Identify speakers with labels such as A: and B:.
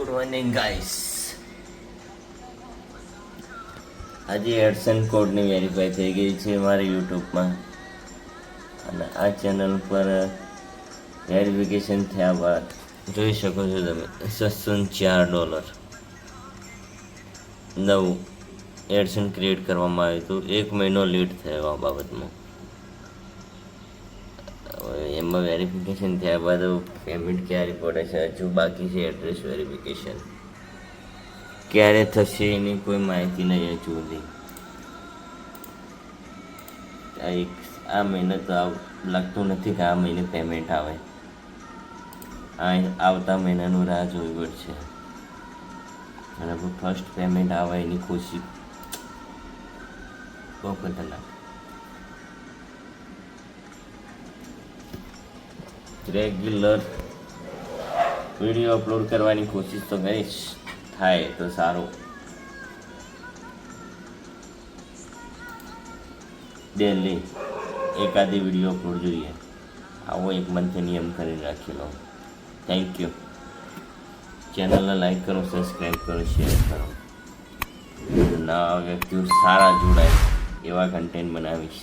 A: Good morning guys આજે એડસન કોડની verify થઈ ગઈ છે મારી યુટ્યુબમાં અને આ ચેનલ પર વેરિફિકેશન થયા બાદ જોઈ શકો છો તમે, છસો ચાર ડોલર નવું એડસન ક્રિએટ કરવામાં આવ્યું હતું. એક મહિનો લેટ થયો આ બાબતમાં. એમાં વેરિફિકેશન થયા બાદ પેમેન્ટ ક્યારે પડે છે હજુ બાકી છે એડ્રેસ વેરિફિકેશન ક્યારે થશે એની કોઈ માહિતી નહીં હજુ સુધી. આ આ મહિને તો લાગતું નથી કે આ મહિને પેમેન્ટ આવે. આ આવતા મહિનાનું રાહ જોવી પડશે. અને ફર્સ્ટ પેમેન્ટ આવે એની ખુશી. બહુ ખતરનાક. રેગ્યુલર વીડિયો અપલોડ કરવાની કોશિશ તો કરીશ થાય તો સારું. ડેલી એકાદી વીડિયો અપલોડ જોઈએ. આવો એક મંથ નિયમ કરી રાખેલો થેન્ક યુ ચેનલને લાઈક કરો સબસ્ક્રાઈબ કરો શેર કરો. નવા વ્યક્તિઓ સારા જોડાય એવા કન્ટેન્ટ બનાવીશ.